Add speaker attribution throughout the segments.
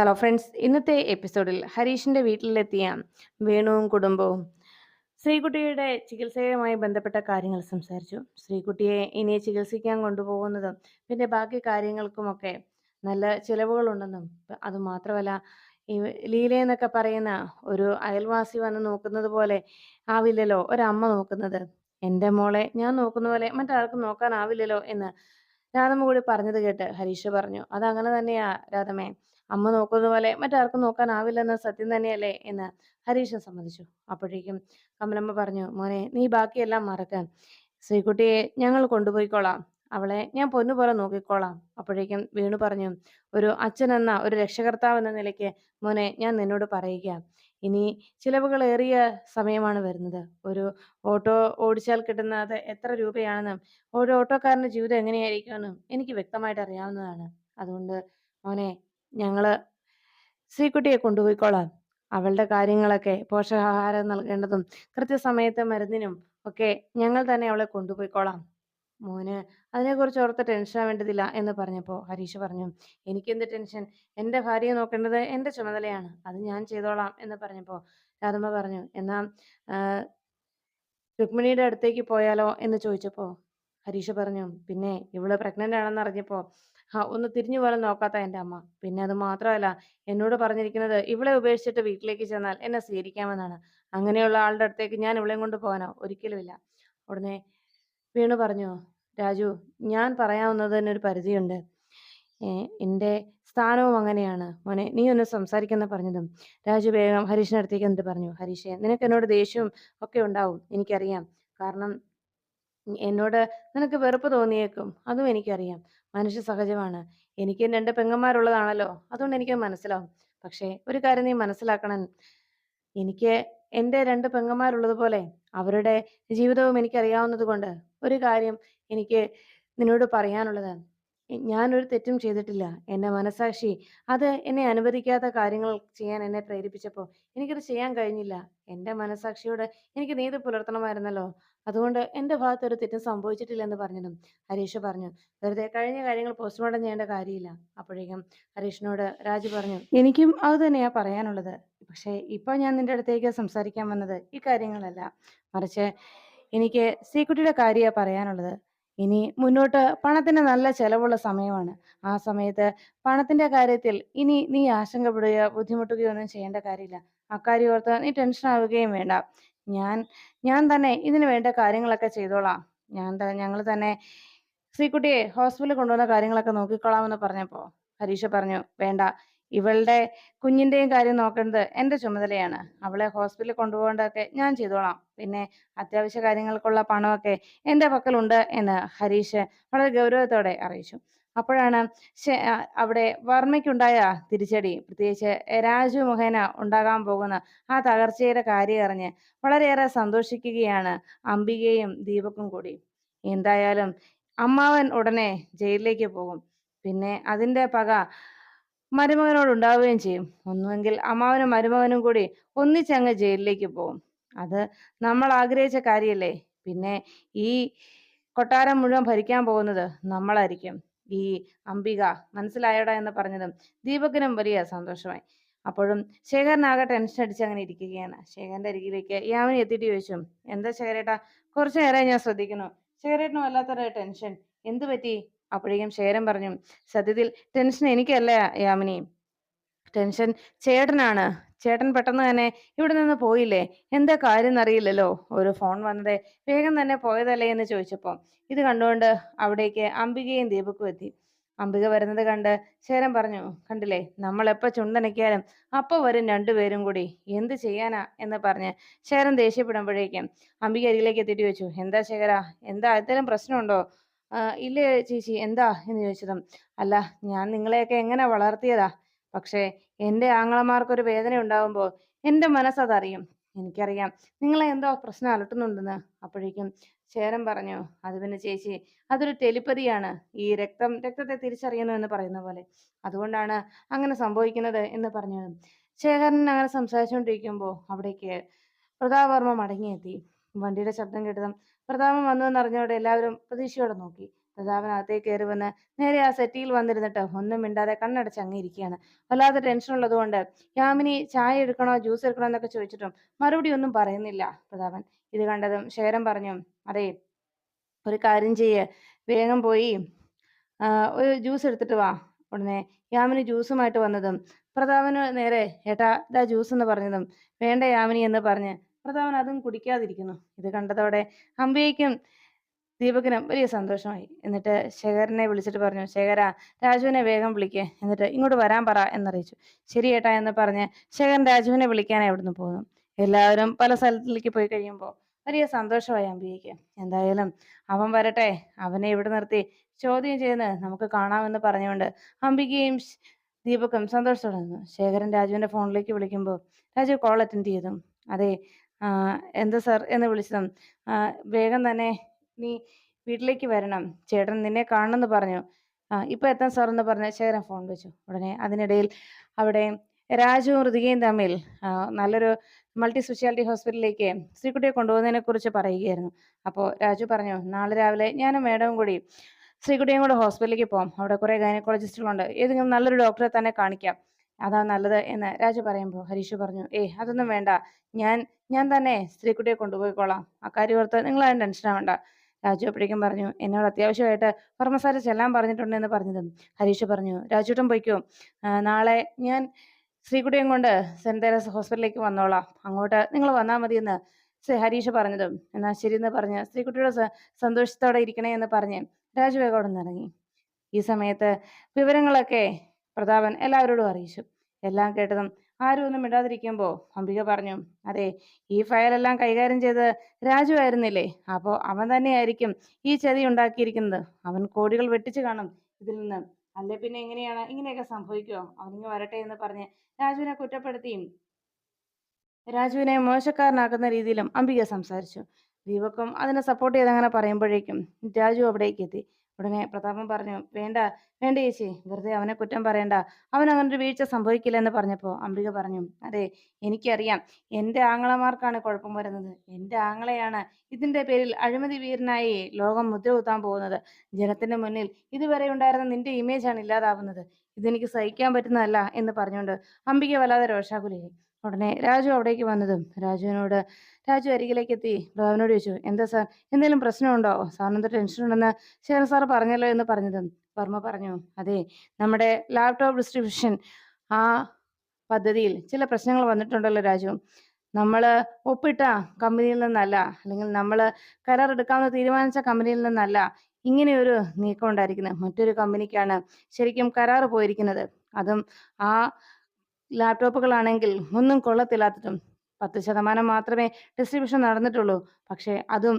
Speaker 1: Hello friends ഇന്നത്തെ എപ്പിസോഡിൽ ഹരീഷിന്റെ വീട്ടിലെത്തിയ വേണുവും കുടുംബവും ശ്രീകുട്ടിയുടെ ചികിത്സയുമായി ബന്ധപ്പെട്ട കാര്യങ്ങൾ സംസാരിച്ചു. ശ്രീകുട്ടിയെ ഇനി ചികിത്സിക്കാൻ കൊണ്ടുപോകുന്നതും പിന്നെ ബാക്കി കാര്യങ്ങൾക്കുമൊക്കെ നല്ല ചിലവുകളുണ്ടെന്നും അതുമാത്രമല്ല ഈ ലീല എന്നൊക്കെ പറയുന്ന ഒരു അയൽവാസി വന്ന് നോക്കുന്നത് പോലെ ആവില്ലല്ലോ ഒരമ്മ നോക്കുന്നത്. എന്റെ മോളെ ഞാൻ നോക്കുന്ന പോലെ മറ്റാർക്കും നോക്കാനാവില്ലല്ലോ എന്ന് രാധമ്മ കൂടി പറഞ്ഞത് കേട്ട് ഹരീഷ് പറഞ്ഞു. അതങ്ങനെ തന്നെയാ രാധമേ അമ്മ നോക്കുന്ന പോലെ മറ്റാർക്കും നോക്കാനാവില്ലെന്ന് സത്യം തന്നെയല്ലേ എന്ന് ഹരീഷൻ സമ്മതിച്ചു. അപ്പോഴേക്കും കമലമ്മ പറഞ്ഞു മോനെ നീ ബാക്കിയെല്ലാം മറക്കാൻ ശ്രീകുട്ടിയെ ഞങ്ങൾ കൊണ്ടുപോയിക്കോളാം. അവളെ ഞാൻ പൊന്നുപോലെ നോക്കിക്കോളാം. അപ്പോഴേക്കും വീണു പറഞ്ഞു ഒരു അച്ഛനെന്ന ഒരു രക്ഷകർത്താവ് എന്ന നിലയ്ക്ക് മോനെ ഞാൻ നിന്നോട് പറയുക ഇനി ചിലവുകൾ ചിലവുകളേറിയ സമയമാണ് വരുന്നത്. ഒരു ഓട്ടോ ഓടിച്ചാൽ കിട്ടുന്നത് എത്ര രൂപയാണെന്നും ഒരു ഓട്ടോക്കാരന്റെ ജീവിതം എങ്ങനെയായിരിക്കുമെന്നും എനിക്ക് വ്യക്തമായിട്ട് അറിയാവുന്നതാണ്. അതുകൊണ്ട് മോനെ ഞങ്ങൾ ശ്രീകുട്ടിയെ കൊണ്ടുപോയിക്കോളാം. അവളുടെ കാര്യങ്ങളൊക്കെ പോഷകാഹാരം നൽകേണ്ടതും കൃത്യസമയത്ത് മരുന്നിനും ഒക്കെ ഞങ്ങൾ തന്നെ അവളെ കൊണ്ടുപോയിക്കോളാം. മോന് അതിനെക്കുറിച്ച് ഓർത്ത് ടെൻഷൻ ആവേണ്ടതില്ല എന്ന് പറഞ്ഞപ്പോൾ ഹരീഷ് പറഞ്ഞു എനിക്കെന്ത് ടെൻഷൻ? എന്റെ ഭാര്യയെ നോക്കേണ്ടത് എന്റെ ചുമതലയാണ്. അത് ഞാൻ ചെയ്തോളാം എന്ന് പറഞ്ഞപ്പോൾ രാധമ്മ പറഞ്ഞു എന്നാൽ രുക്മിണിയുടെ അടുത്തേക്ക് പോയാലോ? എന്ന് ചോദിച്ചപ്പോൾ ഹരീഷ് പറഞ്ഞു പിന്നെ ഇവൾ പ്രഗ്നന്റ് ആണെന്ന് അറിഞ്ഞപ്പോൾ ഒന്ന് തിരിഞ്ഞു പോലും നോക്കാത്ത എന്റെ അമ്മ. പിന്നെ അത് മാത്രമല്ല എന്നോട് പറഞ്ഞിരിക്കുന്നത് ഇവളെ ഉപേക്ഷിച്ചിട്ട് വീട്ടിലേക്ക് ചെന്നാൽ എന്നെ സ്വീകരിക്കാമെന്നാണ്. അങ്ങനെയുള്ള ആളുടെ അടുത്തേക്ക് ഞാൻ ഇവളെയും കൊണ്ട് പോകാനോ ഒരിക്കലുമില്ല. ഉടനെ വീണു പറഞ്ഞു രാജു ഞാൻ പറയാവുന്നതിന് ഒരു പരിധിയുണ്ട്. എന്റെ സ്ഥാനവും അങ്ങനെയാണ്. മോനെ നീ ഒന്ന് സംസാരിക്കുന്ന പറഞ്ഞതും. രാജു വേഗം ഹരീഷിന്റെ അടുത്തേക്ക് എന്നിട്ട് പറഞ്ഞു ഹരീഷെ നിനക്ക് എന്നോട് ദേഷ്യവും ഒക്കെ ഉണ്ടാവും. എനിക്കറിയാം. കാരണം എന്നോട് നിനക്ക് വെറുപ്പ് തോന്നിയേക്കും. അതും എനിക്കറിയാം. മനുഷ്യ സഹജമാണ്. എനിക്ക് രണ്ട് പെങ്ങന്മാരുള്ളതാണല്ലോ. അതുകൊണ്ട് എനിക്ക് മനസ്സിലാവും. പക്ഷേ ഒരു കാര്യം നീ മനസ്സിലാക്കണം. എനിക്ക് എന്റെ രണ്ട് പെങ്ങന്മാരുള്ളതുപോലെ അവരുടെ ജീവിതവും എനിക്കറിയാവുന്നത് കൊണ്ട് ഒരു കാര്യം എനിക്ക് നിന്നോട് പറയാനുള്ളത്. ഞാനൊരു തെറ്റും ചെയ്തിട്ടില്ല. എന്റെ മനസാക്ഷി. അത് എന്നെ അനുവദിക്കാത്ത കാര്യങ്ങൾ ചെയ്യാൻ എന്നെ പ്രേരിപ്പിച്ചപ്പോൾ എനിക്കത് ചെയ്യാൻ കഴിഞ്ഞില്ല. എന്റെ മനസാക്ഷിയോട് എനിക്ക് നീതി പുലർത്തണമായിരുന്നല്ലോ. അതുകൊണ്ട് എന്റെ ഭാഗത്ത് ഒരു തെറ്റും സംഭവിച്ചിട്ടില്ല എന്ന് പറഞ്ഞതും ഹരീഷ് പറഞ്ഞു. വെറുതെ കഴിഞ്ഞ കാര്യങ്ങൾ പോസ്റ്റ്മോർട്ടം ചെയ്യേണ്ട കാര്യമില്ല. അപ്പോഴേക്കും ഹരീഷിനോട് രാജു പറഞ്ഞു എനിക്കും അത് തന്നെയാ പറയാനുള്ളത്. പക്ഷേ ഇപ്പോൾ ഞാൻ നിന്റെ അടുത്തേക്ക് സംസാരിക്കാൻ വന്നത് ഈ കാര്യങ്ങളല്ല. മറിച്ച് എനിക്ക് സീക്കുട്ടിയുടെ കാര്യമാണ് പറയാനുള്ളത്. ഇനി മുന്നോട്ട് പണത്തിന് നല്ല ചെലവുള്ള സമയമാണ്. ആ സമയത്ത് പണത്തിന്റെ കാര്യത്തിൽ ഇനി നീ ആശങ്കപ്പെടുകയോ ബുദ്ധിമുട്ടുകയോ ഒന്നും ചെയ്യേണ്ട കാര്യമില്ല. അക്കാര്യം ഓർത്ത് നീ ടെൻഷൻ ആവുകയും വേണ്ട. ഞാൻ ഞാൻ തന്നെ ഇതിന് വേണ്ട കാര്യങ്ങളൊക്കെ ചെയ്തോളാം. ഞാൻ ഞങ്ങൾ തന്നെ ശ്രീകുട്ടിയെ ഹോസ്പിറ്റലിൽ കൊണ്ടുവന്ന കാര്യങ്ങളൊക്കെ നോക്കിക്കോളാമെന്ന് പറഞ്ഞപ്പോൾ ഹരീഷ പറഞ്ഞു വേണ്ട ഇവളുടെ കുഞ്ഞിന്റെയും കാര്യം നോക്കേണ്ടത് എന്റെ ചുമതലയാണ്. അവളെ ഹോസ്പിറ്റലിൽ കൊണ്ടുപോകേണ്ടതൊക്കെ ഞാൻ ചെയ്തോളാം. പിന്നെ അത്യാവശ്യ കാര്യങ്ങൾക്കുള്ള പണമൊക്കെ എന്റെ പക്കലുണ്ട് എന്ന് ഹരീഷ് വളരെ ഗൗരവത്തോടെ അറിയിച്ചു. അപ്പോഴാണ് അവിടെ വർമ്മയ്ക്കുണ്ടായ തിരിച്ചടി. പ്രത്യേകിച്ച് രാജു മുഖേന ഉണ്ടാകാൻ പോകുന്ന ആ തകർച്ചയുടെ കാര്യം അറിഞ്ഞ് വളരെയേറെ സന്തോഷിക്കുകയാണ് അംബികയും ദീപക്കും കൂടി. എന്തായാലും അമ്മാവൻ ഉടനെ ജയിലിലേക്ക് പോകും. പിന്നെ അതിന്റെ പക മരുമകനോട് ഉണ്ടാവുകയും ചെയ്യും. ഒന്നുമെങ്കിൽ അമ്മാവനും മരുമകനും കൂടി ഒന്നിച്ചങ്ങ് ജയിലിലേക്ക് പോകും. അത് നമ്മൾ ആഗ്രഹിച്ച കാര്യല്ലേ? പിന്നെ ഈ കൊട്ടാരം മുഴുവൻ ഭരിക്കാൻ പോകുന്നത് നമ്മളായിരിക്കും. ഈ അംബിക മനസ്സിലായോടാ എന്ന് പറഞ്ഞതും ദീപകിനും വലിയ സന്തോഷമായി. അപ്പോഴും ശേഖരനാകെ ടെൻഷൻ അടിച്ച് അങ്ങനെ ഇരിക്കുകയാണ്. ശേഖരന്റെ അരികിലേക്ക് യാമിനി എത്തിയിട്ട് ചോദിച്ചു എന്താ ശേഖരേട്ടാ? കുറച്ചു നേരമായി ഞാൻ ശ്രദ്ധിക്കുന്നു. ശേഖരേട്ടനും വല്ലാത്തൊരു ടെൻഷൻ. എന്തു പറ്റി? അപ്പോഴേക്കും ശേരൻ പറഞ്ഞു സത്യത്തിൽ ടെൻഷൻ എനിക്കല്ല യാമിനി. ടെൻഷൻ ചേട്ടനാണ്. ചേട്ടൻ പെട്ടെന്ന് തന്നെ ഇവിടെ നിന്ന് പോയില്ലേ? എന്താ കാര്യം എന്നറിയില്ലല്ലോ. ഒരു ഫോൺ വന്നതേ വേഗം തന്നെ പോയതല്ലേ എന്ന് ചോദിച്ചപ്പോൾ ഇത് കണ്ടുകൊണ്ട് അവിടേക്ക് അംബികയും ദീപക്കും എത്തി. അംബിക വരുന്നത് കണ്ട് ശേരൻ പറഞ്ഞു കണ്ടില്ലേ നമ്മൾ ചുണ്ടനയ്ക്കാലും അപ്പോൾ വരും രണ്ടുപേരും കൂടി. എന്ത് ചെയ്യാനാ? എന്ന് പറഞ്ഞ് ശേരൻ ദേഷ്യപ്പെടുമ്പോഴേക്കും അംബിക അരികിലേക്ക് എത്തിയിട്ട് ചോദിച്ചു എന്താ ശേഖര? എന്താ എന്തെങ്കിലും പ്രശ്നമുണ്ടോ? ഇല്ലേ ചേച്ചി? എന്താ? എന്ന് ചോദിച്ചതും അല്ല ഞാൻ നിങ്ങളെയൊക്കെ എങ്ങനെ വളർത്തിയതാ? പക്ഷേ എന്റെ ആങ്ങളമാർക്കൊരു വേദന ഉണ്ടാവുമ്പോൾ എന്റെ മനസ്സതറിയും. എനിക്കറിയാം നിങ്ങളെ എന്തോ പ്രശ്നം അലട്ടുന്നുണ്ടെന്ന്. അപ്പോഴേക്കും ചേരൻ പറഞ്ഞു അത് പിന്നെ ചേച്ചി അതൊരു ടെലിപ്പതിയാണ്. ഈ രക്തം രക്തത്തെ തിരിച്ചറിയുന്നു എന്ന് പറയുന്ന പോലെ. അതുകൊണ്ടാണ് അങ്ങനെ സംഭവിക്കുന്നത് എന്ന് പറഞ്ഞു ശേഖരൻ അങ്ങനെ സംസാരിച്ചുകൊണ്ടിരിക്കുമ്പോൾ അവിടേക്ക് പ്രതാപവർമ്മ മടങ്ങിയെത്തി. വണ്ടിയുടെ ശബ്ദം കേട്ടതും പ്രതാപൻ വന്നു എന്നറിഞ്ഞോടെ എല്ലാവരും പ്രതീക്ഷയോടെ നോക്കി. പ്രതാപൻ അകത്തേക്ക് കയറി വന്ന് നേരെ ആ സെറ്റിയിൽ വന്നിരുന്നിട്ട് ഒന്നും മിണ്ടാതെ കണ്ണടച്ച് അങ്ങ് ഇരിക്കുകയാണ്. വല്ലാതെ ടെൻഷൻ ഉള്ളതുകൊണ്ട് യാമിനി ചായ എടുക്കണോ? ജ്യൂസ് എടുക്കണോ? എന്നൊക്കെ ചോദിച്ചിട്ടും മറുപടി ഒന്നും പറയുന്നില്ല പ്രതാപൻ. ഇത് കണ്ടതും ശേരൻ പറഞ്ഞു അതെ ഒരു കാര്യം ചെയ്യ്. വേഗം പോയി ഒരു ജ്യൂസ് എടുത്തിട്ട് വാ. ഉടനെ യാമിനി ജ്യൂസുമായിട്ട് വന്നതും പ്രതാപന് നേരെ ഏട്ടാ ഇതാ ജ്യൂസ് എന്ന് പറഞ്ഞതും വേണ്ട യാമിനി എന്ന് പറഞ്ഞ് പ്രതാപൻ അതും കുടിക്കാതിരിക്കുന്നു. ഇത് കണ്ടതോടെ അംബികയ്ക്കും ദീപകിനും വലിയ സന്തോഷമായി. എന്നിട്ട് ശേഖരനെ വിളിച്ചിട്ട് പറഞ്ഞു ശേഖര രാജുവിനെ വേഗം വിളിക്കേ. എന്നിട്ട് ഇങ്ങോട്ട് വരാൻ പറ എന്നറിയിച്ചു. ശരി ഏട്ടാ എന്ന് പറഞ്ഞ് ശേഖരൻ രാജുവിനെ വിളിക്കാൻ അവിടുന്ന് പോകുന്നു എല്ലാവരും പല സ്ഥലത്തിലേക്ക് പോയി കഴിയുമ്പോൾ വലിയ സന്തോഷമായി അമ്പികയ്ക്ക് എന്തായാലും അവൻ വരട്ടെ അവനെ ഇവിടെ നിർത്തി ചോദ്യം ചെയ്യുന്നത് നമുക്ക് കാണാമെന്ന് പറഞ്ഞുകൊണ്ട് അംബികയും ദീപക്കും സന്തോഷത്തോടെ നിന്നു. ശേഖരൻ രാജുവിന്റെ ഫോണിലേക്ക് വിളിക്കുമ്പോൾ രാജു കോൾ അറ്റൻഡ് ചെയ്തു. അതെ എന്താ സാർ എന്ന് വിളിച്ചതും വേഗം തന്നെ നീ വീട്ടിലേക്ക് വരണം. ചേട്ടൻ നിന്നെ കാണണമെന്ന് പറഞ്ഞു. ഇപ്പൊ എത്താൻ സാർ എന്ന് പറഞ്ഞ ശേഖരൻ ഫോൺ വെച്ചു. ഉടനെ അതിനിടയിൽ അവിടെ രാജുവും ഋതികയും തമ്മിൽ നല്ലൊരു മൾട്ടി സ്പെഷ്യാലിറ്റി ഹോസ്പിറ്റലിലേക്ക് ശ്രീകുട്ടിയെ കൊണ്ടുപോകുന്നതിനെ കുറിച്ച് പറയുകയായിരുന്നു. അപ്പോൾ രാജു പറഞ്ഞു നാളെ രാവിലെ ഞാനും മേഡവും കൂടി ശ്രീകുട്ടിയും കൂടെ ഹോസ്പിറ്റലിലേക്ക് പോകാം അവിടെ കുറേ ഗൈനക്കോളജിസ്റ്റുകളുണ്ട് ഏതെങ്കിലും നല്ലൊരു ഡോക്ടറെ തന്നെ കാണിക്കാം. അതാ നല്ലത് എന്ന് രാജു പറയുമ്പോൾ ഹരീഷ് പറഞ്ഞു ഏയ് അതൊന്നും വേണ്ട. ഞാൻ ഞാൻ തന്നെ സ്ത്രീക്കുട്ടിയെ കൊണ്ടുപോയിക്കോളാം. അക്കാര്യം ഓർത്ത് നിങ്ങൾ അതിന് ടെൻഷൻ ആവണ്ട. രാജു അപ്പോഴേക്കും പറഞ്ഞു എന്നോട് അത്യാവശ്യമായിട്ട് ഫർമസാരി ചെല്ലാൻ പറഞ്ഞിട്ടുണ്ട് എന്ന് പറഞ്ഞതും. ഹരീഷ് പറഞ്ഞു രാജുട്ടൻ പോയിക്കോ. നാളെ ഞാൻ ശ്രീകുട്ടിയും കൊണ്ട് സെന്റ് തേരസ് ഹോസ്പിറ്റലിലേക്ക് വന്നോളാം. അങ്ങോട്ട് നിങ്ങൾ വന്നാൽ മതിയെന്ന് ഹരീഷ് പറഞ്ഞതും. എന്നാൽ ശരിയെന്ന് പറഞ്ഞ് ശ്രീകുട്ടിയുടെ സന്തോഷത്തോടെ ഇരിക്കണേ എന്ന് പറഞ്ഞ് രാജു വേഗം അവിടെ ഈ സമയത്ത് വിവരങ്ങളൊക്കെ പ്രതാപൻ എല്ലാവരോടും അറിയിച്ചു. എല്ലാം കേട്ടതും ആരും ഒന്നും ഇടാതിരിക്കുമ്പോൾ അംബിക പറഞ്ഞു അതെ ഈ ഫയലെല്ലാം കൈകാര്യം ചെയ്ത് രാജു ആയിരുന്നില്ലേ? അപ്പോൾ അവൻ തന്നെയായിരിക്കും ഈ ചതി ഉണ്ടാക്കിയിരിക്കുന്നത്. അവൻ കോടികൾ വെട്ടിച്ചു കാണും ഇതിൽ നിന്ന്. അല്ലെ പിന്നെ എങ്ങനെയാണ്? ഇങ്ങനെയൊക്കെ സംഭവിക്കുമോ അവനിങ്ങ് വരട്ടെ എന്ന് പറഞ്ഞ് രാജുവിനെ കുറ്റപ്പെടുത്തിയും രാജുവിനെ മോശക്കാരനാക്കുന്ന രീതിയിലും അംബിക സംസാരിച്ചു. ദീപക്കും അതിനെ സപ്പോർട്ട് ചെയ്ത് അങ്ങനെ പറയുമ്പോഴേക്കും രാജു അവിടേക്ക് എത്തി. ഉടനെ പ്രതാപൻ പറഞ്ഞു വേണ്ട വേണ്ട ചേച്ചി വെറുതെ അവനെ കുറ്റം പറയണ്ട. അവൻ അങ്ങനെ ഒരു വീഴ്ച സംഭവിക്കില്ല എന്ന് പറഞ്ഞപ്പോൾ അംബിക പറഞ്ഞു അതെ എനിക്കറിയാം. എന്റെ ആങ്ങളമാർക്കാണ് കുഴപ്പം വരുന്നത്. എന്റെ ആങ്ങളെയാണ് ഇതിന്റെ പേരിൽ അഴിമതി വീരനായി ലോകം മുദ്ര കുത്താൻ പോകുന്നത്. ജനത്തിന്റെ മുന്നിൽ ഇതുവരെ ഉണ്ടായിരുന്ന നിന്റെ ഇമേജാണ് ഇല്ലാതാവുന്നത്. ഇതെനിക്ക് സഹിക്കാൻ പറ്റുന്നതല്ല എന്ന് പറഞ്ഞുകൊണ്ട് അംബിക വല്ലാതെ രോഷാകുലയായി. ഉടനെ രാജു അവിടേക്ക് വന്നതും രാജുവിനോട് രാജു അരികിലേക്ക് എത്തി. പ്രതാപനോട് ചോദിച്ചു എന്താ സാർ എന്തെങ്കിലും പ്രശ്നമുണ്ടോ? സാറിന് എന്താ ടെൻഷൻ ഉണ്ടെന്ന് ശേഖരൻ സാർ പറഞ്ഞല്ലോ എന്ന് പറഞ്ഞതും. വർമ്മ പറഞ്ഞു അതെ നമ്മുടെ ലാപ്ടോപ്പ് ഡിസ്ട്രിബ്യൂഷൻ ആ പദ്ധതിയിൽ ചില പ്രശ്നങ്ങൾ വന്നിട്ടുണ്ടല്ലോ രാജു. നമ്മൾ ഒപ്പിട്ട കമ്പനിയിൽ നിന്നല്ല അല്ലെങ്കിൽ നമ്മൾ കരാർ എടുക്കാമെന്ന് തീരുമാനിച്ച കമ്പനിയിൽ നിന്നല്ല ഇങ്ങനെയൊരു നീക്കം ഉണ്ടായിരിക്കുന്നത്. മറ്റൊരു കമ്പനിക്കാണ് ശരിക്കും കരാറ് പോയിരിക്കുന്നത്. അതും ആ ലാപ്ടോപ്പുകളാണെങ്കിൽ ഒന്നും കൊള്ളത്തില്ലാത്തതും പത്ത് ശതമാനം മാത്രമേ ഡിസ്ട്രിബ്യൂഷൻ നടന്നിട്ടുള്ളൂ. പക്ഷേ അതും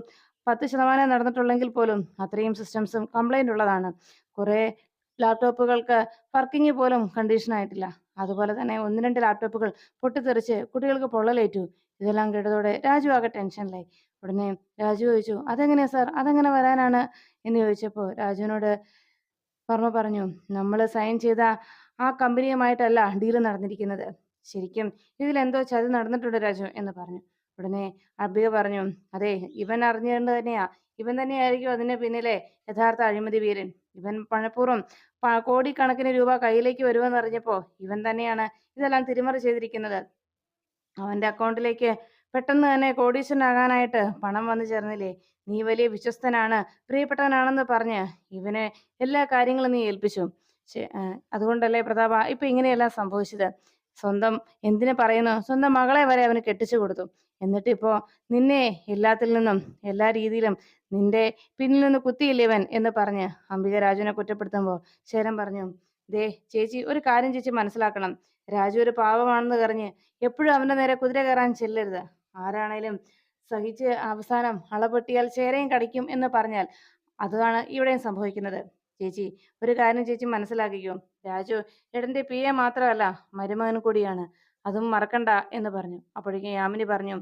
Speaker 1: പത്ത് ശതമാനം നടന്നിട്ടുള്ളെങ്കിൽ പോലും അത്രയും സിസ്റ്റംസും കംപ്ലൈന്റ് ഉള്ളതാണ്. കുറേ ലാപ്ടോപ്പുകൾക്ക് വർക്കിംഗ് പോലും കണ്ടീഷൻ ആയിട്ടില്ല. അതുപോലെ തന്നെ ഒന്ന് രണ്ട് ലാപ്ടോപ്പുകൾ പൊട്ടിത്തെറിച്ച് കുട്ടികൾക്ക് പൊള്ളലേറ്റു. ഇതെല്ലാം കേട്ടതോടെ രാജു ആകെ ടെൻഷനിലായി ഉടനെ രാജു ചോദിച്ചു അതെങ്ങനെയാ സാർ അതെങ്ങനെ വരാനാണ്? എന്ന് ചോദിച്ചപ്പോൾ രാജുവിനോട് വർമ്മ പറഞ്ഞു നമ്മൾ സൈൻ ചെയ്ത ആ കമ്പനിയുമായിട്ടല്ല ഡീൽ നടന്നിരിക്കുന്നത്. ശരിക്കും ഇതിൽ എന്തോ ചതി നടന്നിട്ടുണ്ട് രാജു എന്ന് പറഞ്ഞു. ഉടനെ അബിക പറഞ്ഞു അതെ ഇവൻ അറിഞ്ഞുകൊണ്ട് തന്നെയാ. ഇവൻ തന്നെയായിരിക്കും അതിന് പിന്നിലെ യഥാർത്ഥ അഴിമതി വീരൻ. ഇവൻ പണപ്പൂർവം കോടിക്കണക്കിന് രൂപ കയ്യിലേക്ക് വരുമെന്ന് അറിഞ്ഞപ്പോ ഇവൻ തന്നെയാണ് ഇതെല്ലാം തിരിമറി ചെയ്തിരിക്കുന്നത്. അവന്റെ അക്കൗണ്ടിലേക്ക് പെട്ടെന്ന് തന്നെ കോടീശ്വരനാകാനായിട്ട് പണം വന്നു ചേർന്നില്ലേ? നീ വലിയ വിശ്വസ്തനാണ് പ്രിയപ്പെട്ടവനാണെന്ന് പറഞ്ഞ് ഇവനെ എല്ലാ കാര്യങ്ങളും നീ ഏൽപ്പിച്ചു. അതുകൊണ്ടല്ലേ പ്രതാപ ഇപ്പൊ ഇങ്ങനെയല്ല സംഭവിച്ചത്? സ്വന്തം എന്തിനു പറയുന്നു? സ്വന്തം മകളെ വരെ അവന് കെട്ടിച്ചു കൊടുത്തു. എന്നിട്ട് ഇപ്പോ നിന്നെ എല്ലാത്തിൽ നിന്നും എല്ലാ രീതിയിലും നിന്റെ പിന്നിൽ നിന്ന് കുത്തിയില്ലേവൻ എന്ന് പറഞ്ഞ് അംബിക രാജുവിനെ കുറ്റപ്പെടുത്തുമ്പോൾ ശരം പറഞ്ഞു ദേ ചേച്ചി ഒരു കാര്യം ചേച്ചി മനസ്സിലാക്കണം. രാജു ഒരു പാവമാണെന്ന് കറിഞ്ഞ് എപ്പോഴും അവന്റെ നേരെ കുതിര കയറാൻ ചെല്ലരുത്. ആരാണേലും സഹിച്ച് അവസാനം അളപൊട്ടിയാൽ ചേരയും കടിക്കും എന്ന് പറഞ്ഞാൽ അതാണ് ഇവിടെയും സംഭവിക്കുന്നത്. ചേച്ചി ഒരു കാര്യം ചേച്ചി മനസ്സിലാക്കിക്കോ. രാജു എടന്റെ പി എ മാത്രമല്ല മരുമകൻ കൂടിയാണ്. അതും മറക്കണ്ട എന്ന് പറഞ്ഞു. അപ്പോഴേക്കും യാമിനി പറഞ്ഞു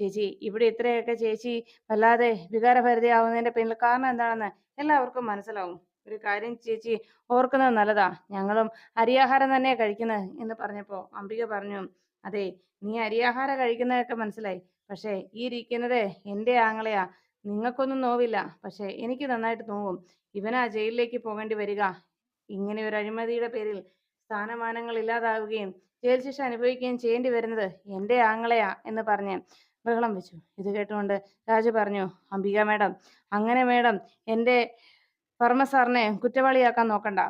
Speaker 1: ചേച്ചി ഇവിടെ ഇത്രയൊക്കെ ചേച്ചി വല്ലാതെ വികാരഭരിതയാവുന്നതിന്റെ പിന്നിൽ കാരണം എന്താണെന്ന് എല്ലാവർക്കും മനസ്സിലാവും. ഒരു കാര്യം ചേച്ചി ഓർക്കുന്നത് നല്ലതാ. ഞങ്ങളും അരിയാഹാരം തന്നെയാ കഴിക്കുന്നത് എന്ന് പറഞ്ഞപ്പോ അംബിക പറഞ്ഞു അതെ നീ അരിയാഹാരം കഴിക്കുന്നതൊക്കെ മനസ്സിലായി. പക്ഷേ ഈ ഇരിക്കുന്നത് എന്റെ ആങ്ങളെയാ. നിങ്ങൾക്കൊന്നും നോവില്ല. പക്ഷെ എനിക്ക് നന്നായിട്ട് നോവും. ഇവനാ ജയിലിലേക്ക് പോകേണ്ടി വരിക. ഇങ്ങനെ ഒരു അഴിമതിയുടെ പേരിൽ സ്ഥാനമാനങ്ങൾ ഇല്ലാതാവുകയും ജയിൽ ശിക്ഷ അനുഭവിക്കുകയും ചെയ്യേണ്ടി വരുന്നത് എന്റെ ആങ്ങളെയാ എന്ന് പറഞ്ഞ് ബഹളം വെച്ചു. ഇത് കേട്ടുകൊണ്ട് രാജു പറഞ്ഞു അംബിക മേഡം അങ്ങനെ മേഡം എന്റെ വർമ്മ കുറ്റവാളിയാക്കാൻ നോക്കണ്ട.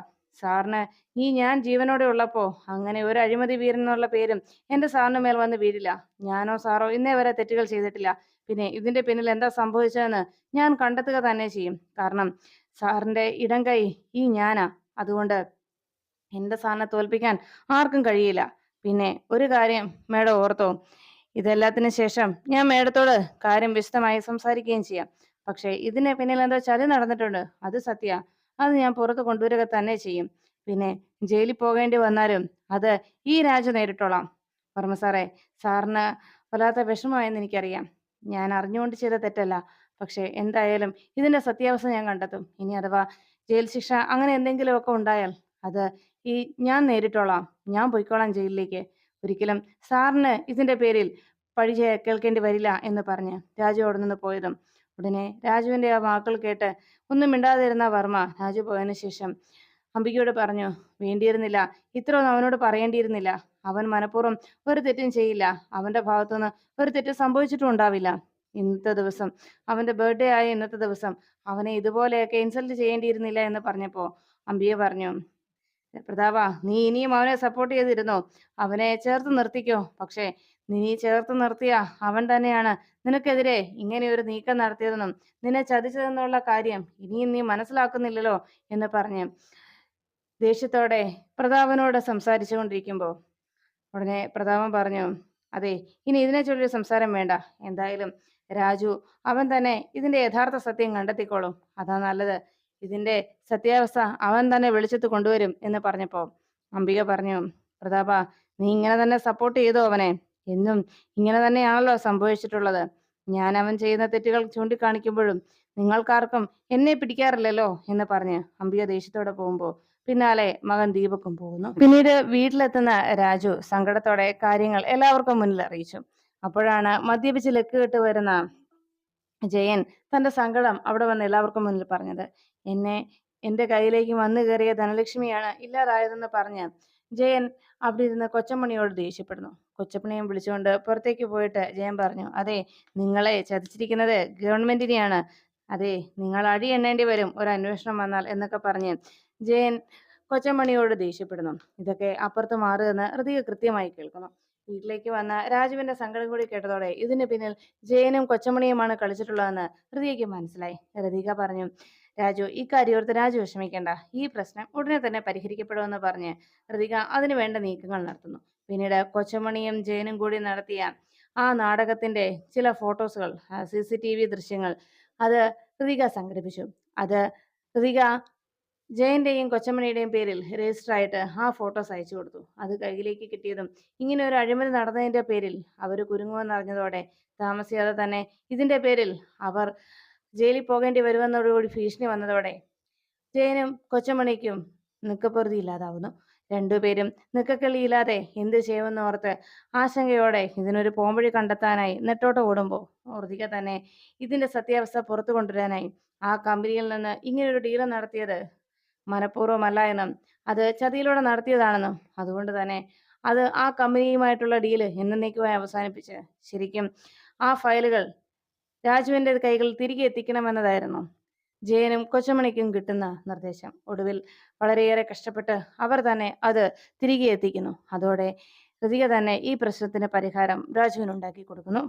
Speaker 1: സാറിന് ഈ ഞാൻ ജീവനോടെ ഉള്ളപ്പോ അങ്ങനെ ഒരു അഴിമതി വീരൻ എന്നുള്ള പേരും എന്റെ സാറിന് മേൽ വന്ന് വീഴില്ല. ഞാനോ സാറോ ഇന്നേ വരെ തെറ്റുകൾ ചെയ്തിട്ടില്ല. പിന്നെ ഇതിന്റെ പിന്നിൽ എന്താ സംഭവിച്ചതെന്ന് ഞാൻ കണ്ടെത്തുക തന്നെ ചെയ്യും. കാരണം സാറിന്റെ ഇടം കൈ ഈ ഞാനാ. അതുകൊണ്ട് എന്റെ സാറിനെ തോൽപ്പിക്കാൻ ആർക്കും കഴിയില്ല. പിന്നെ ഒരു കാര്യം മേഡം ഓർത്തോ. ഇതെല്ലാത്തിനു ശേഷം ഞാൻ മേഡത്തോട് കാര്യം വിശദമായി സംസാരിക്കുകയും ചെയ്യാം. പക്ഷെ ഇതിന് പിന്നിൽ എന്തോ ചതി നടന്നിട്ടുണ്ട്. അത് സത്യ. അത് ഞാൻ പുറത്ത് കൊണ്ടുവരിക തന്നെ ചെയ്യും. പിന്നെ ജയിലിൽ പോകേണ്ടി വന്നാലും അത് ഈ രാജ നേരിട്ടോളാം. വർമ്മ സാറേ സാറിന് വല്ലാത്ത വിഷമമായെന്ന് എനിക്കറിയാം. ഞാൻ അറിഞ്ഞുകൊണ്ട് ചെയ്ത തെറ്റല്ല. പക്ഷെ എന്തായാലും ഇതിന്റെ സത്യാവസ്ഥ ഞാൻ കണ്ടെത്തും. ഇനി അഥവാ ജയിൽ ശിക്ഷ അങ്ങനെ എന്തെങ്കിലുമൊക്കെ ഉണ്ടായാൽ അത് ഈ ഞാൻ നേരിട്ടോളാം. ഞാൻ പോയിക്കോളാം ജയിലിലേക്ക്. ഒരിക്കലും സാറിന് ഇതിന്റെ പേരിൽ പഴി കേൾക്കേണ്ടി വരില്ല എന്ന് പറഞ്ഞ് രാജു അവിടെ നിന്ന് പോയതും ഉടനെ രാജുവിന്റെ ആ വാക്കുകൾ കേട്ട് ഒന്നും മിണ്ടാതിരുന്ന വർമ്മ രാജു പോയതിനു ശേഷം അംബികയോട് പറഞ്ഞു വേണ്ടിയിരുന്നില്ല. ഇത്രയൊന്നും അവനോട് പറയേണ്ടിയിരുന്നില്ല. അവൻ മനഃപൂർവം ഒരു തെറ്റും ചെയ്യില്ല. അവന്റെ ഭാഗത്തുനിന്ന് ഒരു തെറ്റ് സംഭവിച്ചിട്ടും ഉണ്ടാവില്ല. ഇന്നത്തെ ദിവസം അവന്റെ ബർത്ത്ഡേ ആയ ഇന്നത്തെ ദിവസം അവനെ ഇതുപോലെയൊക്കെ ഇൻസൾട്ട് ചെയ്യേണ്ടിയിരുന്നില്ല എന്ന് പറഞ്ഞപ്പോ അംബിയെ പറഞ്ഞു പ്രതാപ നീ ഇനിയും അവനെ സപ്പോർട്ട് ചെയ്തിരുന്നോ? അവനെ ചേർത്ത് നിർത്തിക്കോ. പക്ഷേ നീ ചേർത്ത് നിർത്തിയ അവൻ തന്നെയാണ്. നിനക്കെതിരെ ഇങ്ങനെ ഒരു നീക്കം നടത്തിയതെന്നും നിന്നെ ചതിച്ചതെന്നുള്ള കാര്യം ഇനിയും നീ മനസ്സിലാക്കുന്നില്ലല്ലോ എന്ന് പറഞ്ഞ് ദേഷ്യത്തോടെ പ്രതാപനോട് സംസാരിച്ചു കൊണ്ടിരിക്കുമ്പോ ഉടനെ പ്രതാപൻ പറഞ്ഞു അതെ ഇനി ഇതിനെ ചൊല്ലി സംസാരം വേണ്ട. എന്തായാലും രാജു അവൻ തന്നെ ഇതിന്റെ യഥാർത്ഥ സത്യം കണ്ടെത്തിക്കോളും. അതാ നല്ലത്. ഇതിന്റെ സത്യാവസ്ഥ അവൻ തന്നെ വെളിച്ചത്ത് കൊണ്ടുവരും എന്ന് പറഞ്ഞപ്പോ അംബിക പറഞ്ഞു പ്രതാപ നീ ഇങ്ങനെ തന്നെ സപ്പോർട്ട് ചെയ്തോ അവനെ? എന്നും ഇങ്ങനെ തന്നെയാണല്ലോ സംഭവിച്ചിട്ടുള്ളത്. ഞാൻ അവൻ ചെയ്യുന്ന തെറ്റുകൾ ചൂണ്ടിക്കാണിക്കുമ്പോഴും നിങ്ങൾക്കാർക്കും എന്നെ പിടിക്കാറില്ലല്ലോ എന്ന് പറഞ്ഞ് അംബിക ദേഷ്യത്തോടെ പോകുമ്പോ പിന്നാലെ മകൻ ദീപക്കും പോകുന്നു. പിന്നീട് വീട്ടിലെത്തുന്ന രാജു സങ്കടത്തോടെ കാര്യങ്ങൾ എല്ലാവർക്കും മുന്നിൽ അറിയിച്ചു. അപ്പോഴാണ് മദ്യപിച്ച് ലക്ക് കെട്ട് വരുന്ന ജയൻ തന്റെ സങ്കടം അവിടെ വന്ന് എല്ലാവർക്കും മുന്നിൽ പറഞ്ഞത്. എന്നെ എന്റെ കയ്യിലേക്ക് വന്നു കയറിയ ധനലക്ഷ്മിയാണ് ഇല്ലാതായതെന്ന് പറഞ്ഞ് ജയൻ അവിടെ ഇരുന്ന് കൊച്ചമണിയോട് ദേഷ്യപ്പെടുന്നു. കൊച്ചപ്പണിയും വിളിച്ചുകൊണ്ട് പുറത്തേക്ക് പോയിട്ട് ജയൻ പറഞ്ഞു അതെ നിങ്ങളെ ചതിച്ചിരിക്കുന്നത് ഗവൺമെന്റിനെയാണ്. അതെ നിങ്ങൾ അടി എണ്ണേണ്ടി വരും ഒരു അന്വേഷണം വന്നാൽ എന്നൊക്കെ പറഞ്ഞ് ജയൻ കൊച്ചമണിയോട് ദേഷ്യപ്പെടുന്നു. ഇതൊക്കെ അപ്പുറത്ത് മാറുമെന്ന് ഹൃതിക കൃത്യമായി കേൾക്കുന്നു. വീട്ടിലേക്ക് വന്ന രാജുവിന്റെ സങ്കടം കൂടി കേട്ടതോടെ ഇതിന് പിന്നിൽ ജയനും കൊച്ചമണിയുമാണ് കളിച്ചിട്ടുള്ളതെന്ന് ഹൃതികയ്ക്ക് മനസ്സിലായി. ഹൃതിക പറഞ്ഞു രാജു ഓർത്ത് രാജു വിഷമിക്കേണ്ട. ഈ പ്രശ്നം ഉടനെ തന്നെ പരിഹരിക്കപ്പെടുമെന്ന് പറഞ്ഞ് ഹൃതിക അതിനു വേണ്ട നീക്കങ്ങൾ നടത്തുന്നു. പിന്നീട് കൊച്ചമണിയും ജയനും കൂടി നടത്തിയ ആ നാടകത്തിന്റെ ചില ഫോട്ടോസുകൾ സി സി ടി വി ദൃശ്യങ്ങൾ അത് ഋതിക സംഘടിപ്പിച്ചു. അത് ഋതിക ജയന്റെയും കൊച്ചമണിയുടെയും പേരിൽ രജിസ്റ്റർ ആയിട്ട് ആ ഫോട്ടോസ് അയച്ചു കൊടുത്തു. അത് കയ്യിലേക്ക് കിട്ടിയതും ഇങ്ങനെ ഒരു അഴിമതി നടന്നതിന്റെ പേരിൽ അവർ കുരുങ്ങുമെന്നറിഞ്ഞതോടെ താമസിയാതെ തന്നെ ഇതിന്റെ പേരിൽ അവർ ജയിലിൽ പോകേണ്ടി വരുമെന്നതോടുകൂടി ഭീഷണി വന്നതോടെ ജയനും കൊച്ചമണിക്കും നിക്കപ്പൊറുതി ഇല്ലാതാവുന്നു. രണ്ടുപേരും നിക്കക്കളിയില്ലാതെ എന്ത് ചെയ്യുമെന്ന് ഓർത്ത് ആശങ്കയോടെ ഇതിനൊരു പോംവഴി കണ്ടെത്താനായി നെട്ടോട്ട് ഓടുമ്പോൾ ഓർത്തിക്ക തന്നെ ഇതിന്റെ സത്യാവസ്ഥ പുറത്തു കൊണ്ടുവരാനായി ആ കമ്പനിയിൽ നിന്ന് ഇങ്ങനൊരു ഡീൽ നടത്തിയത് മനഃപൂർവമല്ല എന്നും അത് ചതിയിലൂടെ നടത്തിയതാണെന്നും അതുകൊണ്ട് തന്നെ അത് ആ കമ്പനിയുമായിട്ടുള്ള ഡീൽ എന്നേക്കുമായി അവസാനിപ്പിച്ച് ശരിക്കും ആ ഫയലുകൾ രാജുവിന്റെ കൈകൾ തിരികെ എത്തിക്കണമെന്നതായിരുന്നു. ജയനും കൊച്ചമണിക്കും കിട്ടുന്ന നിർദ്ദേശം. ഒടുവിൽ വളരെയേറെ കഷ്ടപ്പെട്ട് അവർ തന്നെ അത് തിരികെ എത്തിക്കുന്നു. അതോടെ ഋതിക തന്നെ ഈ പ്രശ്നത്തിന് പരിഹാരം രാജുവിന് ഉണ്ടാക്കി കൊടുക്കുന്നു.